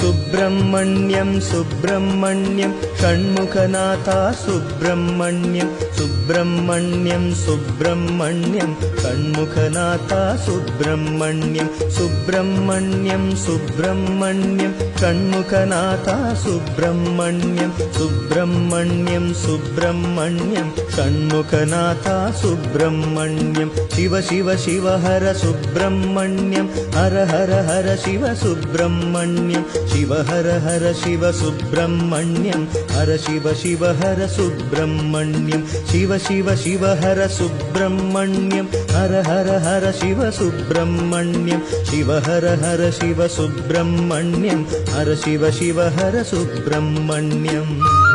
Subrahmanyam Subrahmanyam षण्मुखनाथा Subrahmanyam Subrahmanyam Subrahmanyam षण्मुखनाथा Subrahmanyam Subrahmanyam Subrahmanyam षण्मुखनाथा Subrahmanyam Subrahmanyam Subrahmanyam षण्मुखनाथा Subrahmanyam Shiva Shiva Shiva Har Subrahmanyam Har Har Har Shiva Subrahmanyam Shiva Har Har Shiva Subrahmanyam Har Shiva Shiva Har Subrahmanyam Shiva Shiva Shiva Har Subrahmanyam Har Har Har Shiva Subrahmanyam Shiva Har Har Shiva Subrahmanyam Har Shiva Shiva Har Subrahmanyam